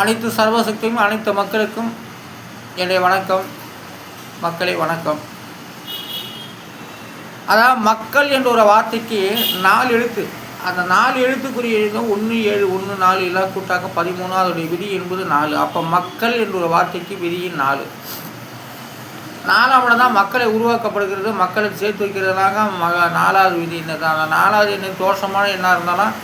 அனைத்து சர்வசக்தியும் அனைத்து மக்களுக்கும் என்னுடைய வணக்கம். மக்களை வணக்கம். அதாவது மக்கள் என்ற ஒரு வார்த்தைக்கு நாலு எழுத்து. அந்த நாலு எழுத்துக்குரிய எழுதும் ஒன்று ஏழு ஒன்று நாலு எல்லாம் பதிமூணு அதோடைய விதி என்பது நாலு. அப்போ மக்கள் என்ற ஒரு வார்த்தைக்கு விதியின் நாலு. நாலாவது தான் மக்களை உருவாக்கப்படுகிறது மக்களை சேர்த்து வைக்கிறதுனாக மக நாலாவது விதி என்னது அந்த நாலாவது என்ன தோஷமான என்ன இருந்தாலும்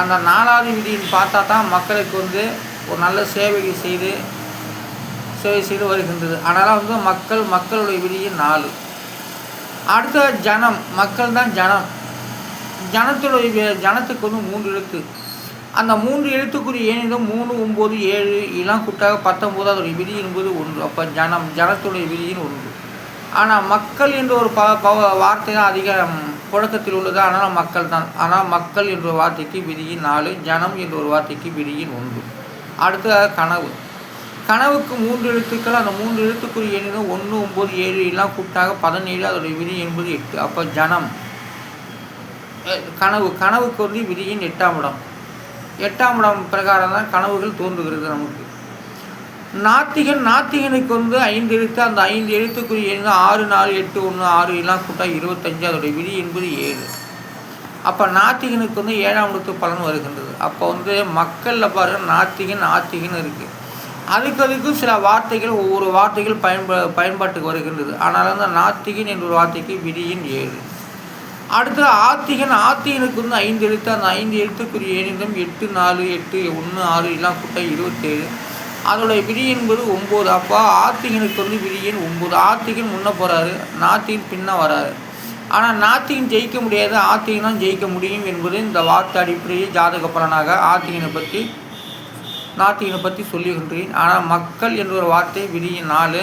அந்த நாலாவது விதின்னு பார்த்தா தான் மக்களுக்கு வந்து ஒரு நல்ல சேவையை செய்து சேவை செய்து வருகின்றது. அதனால் வந்து மக்கள் மக்களுடைய விதியின் நாலு. அடுத்த ஜனம் மக்கள் தான் ஜனம். ஜனத்துடைய ஜனத்துக்கு வந்து மூன்று எழுத்து. அந்த மூன்று எழுத்துக்குரிய ஏனிதம் மூணு ஒம்பது ஏழு இதெல்லாம் கூட்டாக பத்தொம்போது அதோடைய விதி என்பது ஒன்று. அப்போ ஜனம் ஜனத்துடைய விதியின் ஒன்று. ஆனால் மக்கள் என்ற ஒரு ப ப வார்த்தை தான் அதிக புழக்கத்தில் உள்ளது. ஆனால் மக்கள் தான். ஆனால் மக்கள் என்ற வார்த்தைக்கு விதியின் நாலு ஜனம் என்ற ஒரு வார்த்தைக்கு விதியின் ஒன்று. அடுத்ததாக கனவு. கனவுக்கு மூன்று எழுத்துக்கள் அந்த மூன்று எழுத்துக்குரிய எண்ணிலும் ஒன்று ஒம்பது ஏழு எல்லாம் கூட்டாக பதினேழு அதோடைய விதி என்பது எட்டு. அப்போ ஜனம். கனவு. கனவுக்கு வந்து விதியின் எட்டாம் இடம். எட்டாம் இடம் பிரகாரம் தான் கனவுகள் தோன்றுகிறது நமக்கு. நாத்திகன் நாத்திகனுக்கு வந்து ஐந்து எழுத்து. அந்த ஐந்து எழுத்துக்குரிய எண்கள் ஆறு நாலு எட்டு ஒன்று ஆறு எல்லாம் கூட்டா இருபத்தஞ்சு அதோடைய விதி என்பது ஏழு. அப்போ நாத்திகனுக்கு வந்து ஏழாம் இடத்து பலன் வருகின்றது. அப்போ வந்து மக்களில் பாருங்க நாத்திகன் ஆத்திகன் இருக்குது அதுக்கு அதுக்கும் சில வார்த்தைகள் ஒவ்வொரு வார்த்தைகள் பயன்பா பயன்பாட்டுக்கு வருகின்றது. ஆனால் அந்த நாத்திகன் என்ற ஒரு வார்த்தைக்கு விதியின் ஏழு. அடுத்து ஆத்திகன் ஆத்திகனுக்கு வந்து ஐந்து எழுத்து. அந்த ஐந்து எழுத்துக்குரிய ஏனிடம் எட்டு நாலு எட்டு ஒன்று ஆறு எல்லாம் கூட்ட இருபத்தேழு. அதோடைய விதி என்பது ஒம்பது. அப்போ ஆத்திகனுக்கு வந்து விதியின் ஒம்பது. ஆத்திகன் முன்னே போகிறாரு நாத்திகன் பின்னே வராரு. ஆனால் நாத்தியும் ஜெயிக்க முடியாது ஆத்தியும் தான் ஜெயிக்க முடியும் என்பது இந்த வார்த்தை அடிப்படையில் ஜாதக பலனாக ஆத்திகனை பற்றி நாத்திகனை பற்றி சொல்லுகின்றேன். ஆனால் மக்கள் என்ற ஒரு வார்த்தை விதியின் நாலு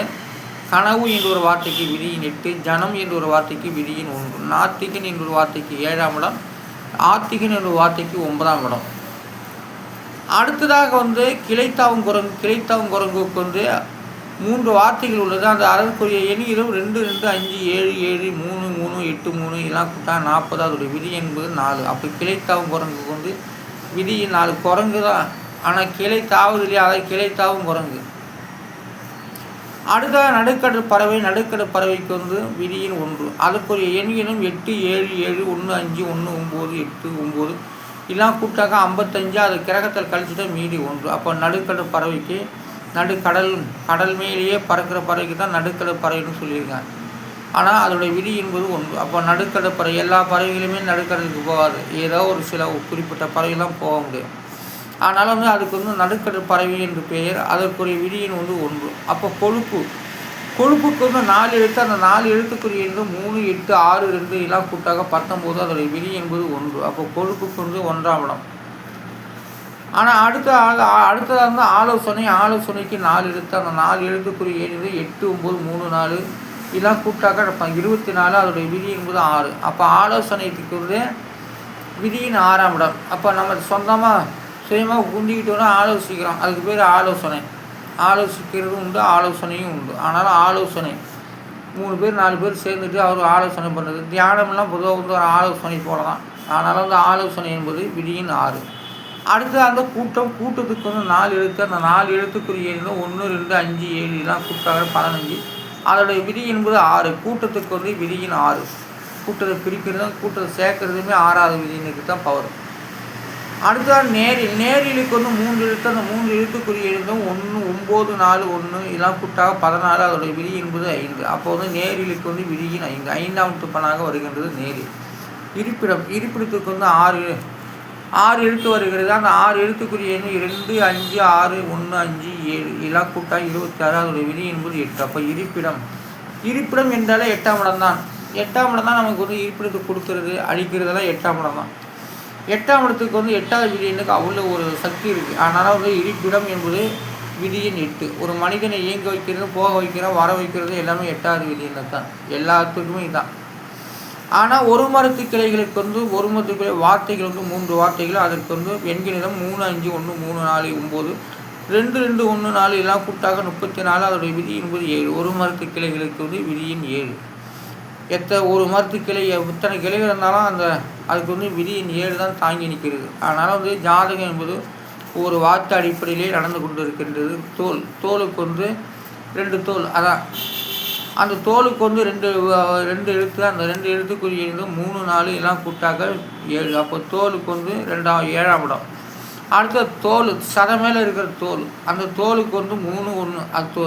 கனவு என்ற ஒரு வார்த்தைக்கு விதியின் எட்டு ஜனம் என்ற ஒரு வார்த்தைக்கு விதியின் ஒன்று நாத்திகன் என்ற ஒரு வார்த்தைக்கு ஏழாம் இடம் ஆத்திகன் என்ற ஒரு வார்த்தைக்கு ஒன்பதாம் இடம். அடுத்ததாக வந்து கிளைத்தாவும் குரங்கு கிளைத்தாவும் குரங்குக்கு வந்து மூன்று வார்த்தைகள் உள்ளது. அந்த அதற்குரிய எண்ணிலும் ரெண்டு ரெண்டு அஞ்சு ஏழு ஏழு மூணு மூணு எட்டு மூணு இதெல்லாம் கூட்டா நாற்பது அதோடைய விதி என்பது நாலு. அப்போ கிளைத்தாவும் குரங்கு வந்து விதி நாலு குரங்கு தான். ஆனால் கிளை தாவுது இல்லையா? அதை கிளை தாவும் குரங்கு. அடுத்த நடுக்கடல் பறவை நடுக்கடல் பறவைக்கு வந்து விதியின் ஒன்று. அதற்குரிய எண்ணிலும் எட்டு ஏழு ஏழு ஒன்று அஞ்சு ஒன்று ஒம்பது எட்டு ஒம்பது இதெல்லாம் கூட்டாக ஐம்பத்தஞ்சு. அது கிரகத்தில் கழிச்சுட்டா மீதி ஒன்று. அப்போ நடுக்கடல் பறவைக்கு நடுக்கடல் கடல் மேலேயே பறக்கிற பறவைக்கு தான் நடுக்கடல் பறவைன்னு சொல்லியிருக்காங்க. ஆனால் அதோடைய விதி என்பது ஒன்று. அப்போ நடுக்கடல் பறவை எல்லா பறவைகளுமே நடுக்கடலுக்கு போகாது. ஏதோ ஒரு சில குறிப்பிட்ட பறவைலாம் போக முடியும். ஆனாலும் வந்து அதுக்கு வந்து நடுக்கடல் பறவை என்று பெயர் அதற்குரிய விதியின் வந்து ஒன்று. அப்போ கொழுப்பு. கொழுப்புக்கு வந்து நாலு எழுத்து அந்த நாலு எழுத்துக்குரிய இருந்து மூணு எட்டு ஆறு ரெண்டு எல்லாம் கூட்டாக பத்தொம்போது அதோடைய விதி என்பது ஒன்று. அப்போ கொழுப்புக்கு வந்து ஒன்றாம் இடம். ஆனால் அடுத்த ஆள் அடுத்ததாக இருந்தால் ஆலோசனை ஆலோசனைக்கு நாலு எழுத்து அந்த நாலு எழுத்துக்குரிய ஏழு எட்டு ஒம்பது மூணு நாலு. இதெல்லாம் கூப்பிட்டாக்கா இருப்பாங்க இருபத்தி நாலு அதோடைய விதி என்பது ஆறு. அப்போ ஆலோசனைக்கு வந்து விதியின் ஆறாம் இடம். அப்போ நம்ம சொந்தமாக சுயமாக குந்திக்கிட்டோன்னா ஆலோசிக்கிறோம் அதுக்கு பேர் ஆலோசனை ஆலோசிக்கிறதும் உண்டு ஆலோசனையும் உண்டு. ஆனாலும் ஆலோசனை மூணு பேர் நாலு பேர் சேர்ந்துட்டு அவர் ஆலோசனை பண்ணுறது தியானம்லாம் பொதுவாக வந்து ஒரு ஆலோசனை போல தான் ஆனாலும் வந்து ஆலோசனை என்பது விதியின் ஆறு. அடுத்து அந்த கூட்டம் கூட்டத்துக்கு வந்து நாலு எழுத்து அந்த நாலு எழுத்துக்குரிய எண்ணு ஒன்று ரெண்டு அஞ்சு ஏழு இதெல்லாம் கூட்டாக பதினஞ்சு. அதோடைய விதி என்பது ஆறு. கூட்டத்துக்கு வந்து விதியின் ஆறு. கூட்டத்தை பிரிக்கிறதும் கூட்டத்தை சேர்க்கறதுமே ஆறாவது விதினுக்கு தான் பவர் அடுத்தது நேரில் நேரிலுக்கு வந்து மூன்று எழுத்து அந்த மூன்று எழுத்துக்குரிய எழுத்தும் ஒன்று ஒம்பது நாலு ஒன்று இதெல்லாம் கூட்டாக பதினாலு அதோடைய விதி என்பது ஐந்து. அப்போ வந்து நேரிலுக்கு வந்து விதியின் ஐந்து. ஐந்தாம் துப்பனாக வருகின்றது நேரில் இருப்பிடம் இருப்பிடத்துக்கு வந்து ஆறு ஆறு எழுத்து வருகிறது. அந்த ஆறு எழுத்துக்குரிய எண் ரெண்டு அஞ்சு ஆறு ஒன்று அஞ்சு ஏழு. இதெல்லாம் கூட்டா இருபத்தி ஆறு அதோடைய விதி என்பது எட்டு. அப்போ இருப்பிடம். இருப்பிடம் என்றாலே எட்டாம் இடம் தான் எட்டாம் இடம் தான் நமக்கு வந்து இருப்பிடத்துக்கு கொடுக்கறது அழிக்கிறதெல்லாம் எட்டாம் இடம் தான் எட்டாம் இடத்துக்கு வந்து எட்டாவது விதி எண்ணுக்கு அவ்வளோ ஒரு சக்தி இருக்குது அதனால் வந்து இருப்பிடம் என்பது விதியின் எட்டு. ஒரு மனிதனை இயங்க வைக்கிறது போக வைக்கிறோம் வர வைக்கிறது எல்லாமே எட்டாவது விதியினர் தான் எல்லாத்துக்குமே இதுதான். ஆனால் ஒரு மரத்து கிளைகளுக்கு வந்து ஒரு மரத்து கிளை வார்த்தைகள் வந்து மூன்று வார்த்தைகள். அதற்கு வந்து எண்களிடம் மூணு அஞ்சு ஒன்று மூணு நாலு ஒம்பது ரெண்டு ரெண்டு ஒன்று நாலு எல்லாம் கூட்டாக முப்பத்தி நாலு அதோடைய விதி என்பது ஏழு. ஒரு மரத்து கிளைகளுக்கு வந்து விதியின் ஏழு. எத்த ஒரு மரத்து கிளை இத்தனை கிளைகள் இருந்தாலும் அந்த அதுக்கு வந்து விதியின் ஏழு தான் தாங்கி நிற்கிறது. அதனால் வந்து ஜாதகம் என்பது ஒரு வார்த்தை அடிப்படையிலே நடந்து கொண்டு இருக்கின்றது தோல் தோலுக்கு வந்து ரெண்டு தோல். அதான் அந்த தோலுக்கு வந்து ரெண்டு ரெண்டு எழுத்து அந்த ரெண்டு எழுத்துக்குரிய மூணு நாலு எல்லாம் கூட்டாக்க ஏழு. அப்போ தோலுக்கு வந்து ரெண்டாம் ஏழாம் இடம். அடுத்த தோல் சத மேலே இருக்கிற தோல். அந்த தோலுக்கு வந்து மூணு ஒன்று அது தோ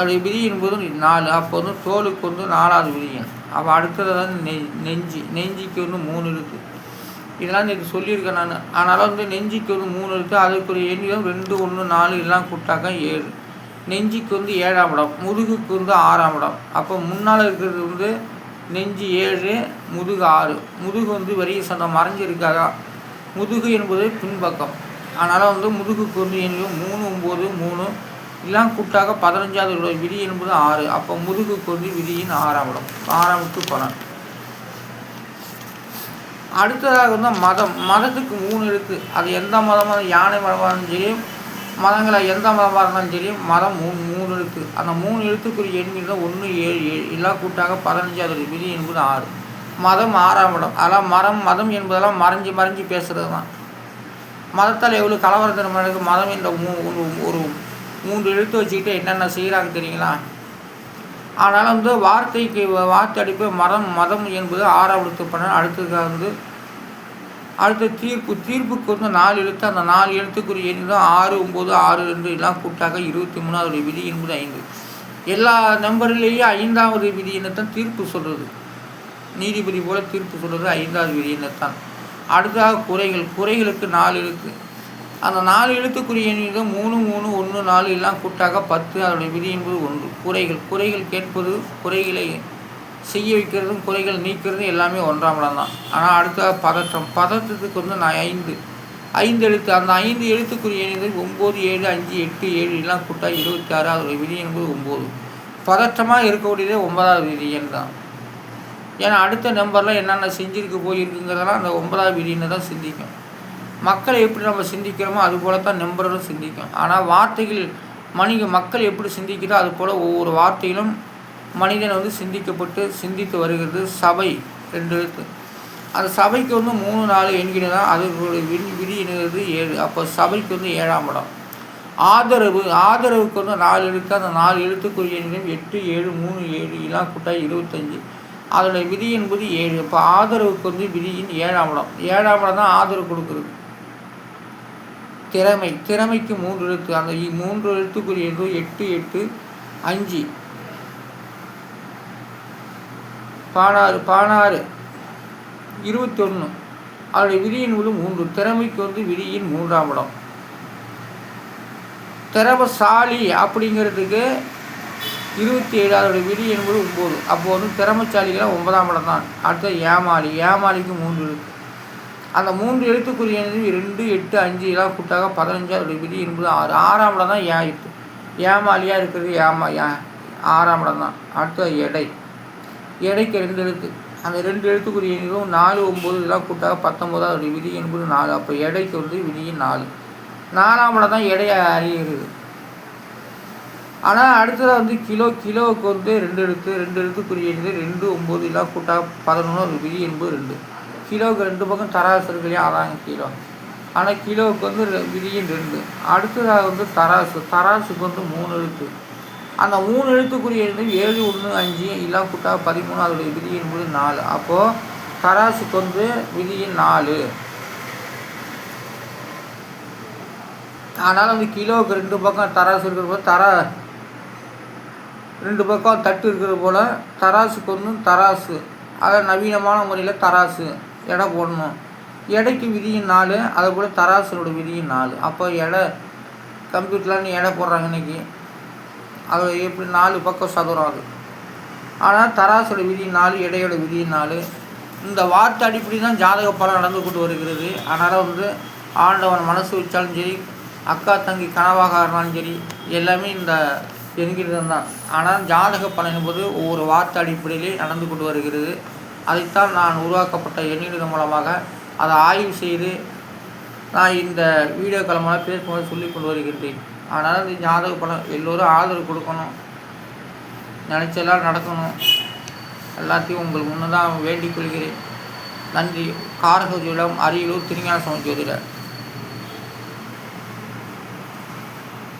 அது விதி போது நாலு. அப்போ வந்து தோலுக்கு வந்து நாலாவது விதியன் அப்போ அடுத்தது வந்து நெ நெஞ்சி. நெஞ்சிக்கு வந்து மூணு எழுத்து. இதெல்லாம் நேற்று சொல்லியிருக்கேன் நான். அதனால் வந்து நெஞ்சிக்கு வந்து மூணு எழுத்து. அதுக்குரிய எண்ணிலும் ரெண்டு ஒன்று நாலு எல்லாம் கூட்டாக்க ஏழு. நெஞ்சிக்கு வந்து ஏழாம் இடம் முதுகுக்கு வந்து ஆறாம் இடம். அப்போ முன்னால் இருக்கிறது வந்து நெஞ்சு ஏழு முதுகு ஆறு. முதுகு வந்து வரிய சந்தம் மறைஞ்சிருக்காதா முதுகு என்பது பின்பக்கம். அதனால் வந்து முதுகுக்கு வந்து எண்ணும் மூணு ஒம்பது மூணு. எல்லாம் கூட்டாக பதினஞ்சாவது விதி என்பது ஆறு. அப்போ முதுகுக்கு வந்து விதியின் ஆறாம் இடம். ஆறாம் பலன். அடுத்ததாக வந்து மதம். மதத்துக்கு மூணு இருக்குது அது எந்த மதமாக யானை மதமாக இருந்தாலும் சரி மதங்களை எந்த மதமாக இருந்தாலும் சரி மதம் மூணு மூணு எழுத்து அந்த மூணு எழுத்துக்குரிய எண்கள் ஒன்று ஏழு ஏழு எல்லாம் கூட்டாக பதினஞ்சாவது விதி என்பது ஆறு. மதம் ஆறாம் இடம். அதெல்லாம் மரம் மதம் என்பதெல்லாம் மறைஞ்சு மறைஞ்சு பேசுகிறது தான் மதத்தால் எவ்வளோ கலவரத்தின் நடக்குது மதம் என்ற மூ ஒரு மூன்று எழுத்து வச்சுக்கிட்டு என்னென்ன செய்கிறாங்க தெரியுங்களா? ஆனால் வந்து வார்த்தைக்கு வார்த்தை அடிப்பு மதம் மதம் என்பது ஆறாம் எழுத்து பண்ண அடுத்தது வந்து அடுத்த தீர்ப்பு தீர்ப்புக்கு வந்து நாலு எழுத்து அந்த நாலு எழுத்துக்குரிய எண் தான் ஆறு ஒம்பது ஆறு ரெண்டு எல்லாம் கூட்டாக இருபத்தி மூணாவது விதி என்பது ஐந்து. எல்லா நம்பர்லேயும் ஐந்தாவது விதி என்னத்தான்? தீர்ப்பு சொல்கிறது நீதிபதி போல தீர்ப்பு சொல்கிறது ஐந்தாவது விதி என்னத்தான்? அடுத்ததாக குறைகள் குறைகளுக்கு நாலு எழுத்து. அந்த நாலு எழுத்துக்குரிய எண்ணில் மூணு மூணு ஒன்று நாலு எல்லாம் கூட்டாக பத்து அதனுடைய விதி என்பது ஒன்று. குறைகள் குறைகள் கேட்பது குறைகளை செய்ய வைக்கிறதும் குறைகள் நீக்கிறதும் எல்லாமே ஒன்றாம் இடம் தான். ஆனால் அடுத்த பதற்றம் பதற்றத்துக்கு வந்து நான் ஐந்து. ஐந்து எழுத்து அந்த ஐந்து எழுத்துக்குரிய எண்ணில் ஒம்பது ஏழு அஞ்சு எட்டு ஏழு எல்லாம் கூட்டா இருபத்தி ஆறு அதோடைய விதி என்பது ஒம்பது. பதற்றமாக இருக்கக்கூடியதே ஒன்பதாவது விதி எண் தான். ஏன்னா அடுத்த நம்பரில் என்னென்ன செஞ்சுருக்கு போயிருக்குங்கிறதெல்லாம் அந்த ஒன்பதாவது விதின்னு தான் சிந்திக்கும். மக்களை எப்படி நம்ம சிந்திக்கிறோமோ அது போல தான் நம்பரும் சிந்திக்கும். ஆனால் வார்த்தைகள் மனித மக்கள் எப்படி சிந்திக்கிறோ அது போல் ஒவ்வொரு வார்த்தையிலும் மனிதன் வந்து சிந்திக்கப்பட்டு சிந்தித்து வருகிறது. சபை ரெண்டு எழுத்து அந்த சபைக்கு வந்து மூணு நாலு என்கிறது தான் அதனுடைய விதி விதிங்கிறது ஏழு. அப்போ சபைக்கு வந்து ஏழாம் இடம். ஆதரவு ஆதரவுக்கு வந்து நாலு எழுத்து அந்த நாலு எழுத்துக்குரிய எண்ணிலும் எட்டு ஏழு மூணு ஏழு இலா கூட்டா இருபத்தஞ்சி. அதனுடைய விதி என்பது ஏழு. இப்போ ஆதரவுக்கு வந்து விதியின் ஏழாம் இடம். ஏழாம் இடம் தான் ஆதரவு கொடுக்குறது. திறமை. திறமைக்கு மூன்று எழுத்து. அந்த மூன்று எழுத்துக்குரியது எட்டு எட்டு அஞ்சு. பானாறு பானாறு. இருபத்தொன்று அதோடைய விதியின் உள்ள மூன்று. திறமைக்கு வந்து விதியின் மூன்றாம் இடம். திறமசாலி அப்படிங்கிறதுக்கு இருபத்தி ஏழு விதி என்பது ஒம்பது. அப்போ வந்து திறமைச்சாலிகளாக ஒன்பதாம் இடம் தான். அடுத்த ஏமாளி ஏமாளிக்கு மூன்று எழுத்து அந்த மூன்று எழுத்துக்குரியது ரெண்டு எட்டு அஞ்சு எல்லாம் கூட்டாக பதினஞ்சு விதி என்பது ஆறு. ஆறாம் இடம் தான் ஏன் எட்டு. ஏமாலியாக இருக்கிறது ஏமா ஏ ஆறாம் இடம் தான். அடுத்தது எடை. எடைக்கு ரெண்டு எழுத்து. அந்த ரெண்டு எழுத்துக்குரிய எண்களும் நாலு ஒம்பது இதெல்லாம் கூட்டாக பத்தொம்போது அதோடைய விதி என்பது நாலு. அப்போ எடைக்கு வந்து விதியின் நாலு. நாலாம் இடம் தான் எடையை அறிகிறது. ஆனால் அடுத்ததாக வந்து கிலோ கிலோவுக்கு வந்து ரெண்டு எழுத்து ரெண்டு எழுத்துக்குரிய எண்ணில் ரெண்டு ஒம்பது எல்லாம் கூட்டாக பதினொன்று விதி என்பது ரெண்டு. கிலோவுக்கு ரெண்டு பக்கம் தராசு இருக்கு இல்லையா? அதாங்க கிலோ. ஆனால் கிலோவுக்கு வந்து விதியின் ரெண்டு. அடுத்ததாக வந்து தராசு. தராசுக்கு வந்து மூணு எழுத்து. அந்த மூணு எழுத்துக்குரிய எழுத்து ஏழு ஒன்று அஞ்சு எல்லாம் கூட்டா பதிமூணு அதோடைய விதி என்பது நாலு. அப்போது தராசுக்கு வந்து விதியின் நாலு. அதனால் வந்து கிலோவுக்கு ரெண்டு பக்கம் தராசு இருக்கிற போது தர ரெண்டு பக்கம் தட்டு இருக்கிற போல் தராசுக்கு வந்து தராசு. அதை நவீனமான முறையில் தராசு எடை போடணும். எடைக்கு விதியும் நாலு அதை போல் தராசனோட விதியும் நாலு. அப்போ எடை கம்ப்யூட்டரில் எடை போடுறாங்க இன்றைக்கி அது எப்படி நாலு பக்கம் சதுரம் அது. ஆனால் தராசோட விதி நாலு இடையோட விதி நாலு. இந்த வார்த்தை அடிப்படை தான் ஜாதக பலம் நடந்து கொண்டு வருகிறது. அதனால் வந்து ஆண்டவன் மனசு வச்சாலும் சரி அக்கா தங்கி கனவாக இருந்தாலும் சரி எல்லாமே இந்த என்கிறது தான். ஆனால் ஜாதக பலன் என்பது ஒவ்வொரு வார்த்தை அடிப்படையிலே நடந்து கொண்டு வருகிறது. அதைத்தான் நான் உருவாக்கப்பட்ட எண்ணிடம் மூலமாக அதை ஆய்வு செய்து நான் இந்த வீடியோ காலமாக பேசும்போது சொல்லிக் கொண்டு வருகின்றேன். அதனால் இந்த ஜாதக படம் எல்லோரும் ஆதரவு கொடுக்கணும். நினச்செல்லாம் நடக்கணும். எல்லாத்தையும் உங்கள் முன்னதான் வேண்டிக் கொள்கிறேன். நன்றி. காரக ஜோதிடம் அரியலூர் திருஞான சமஜோதிடர்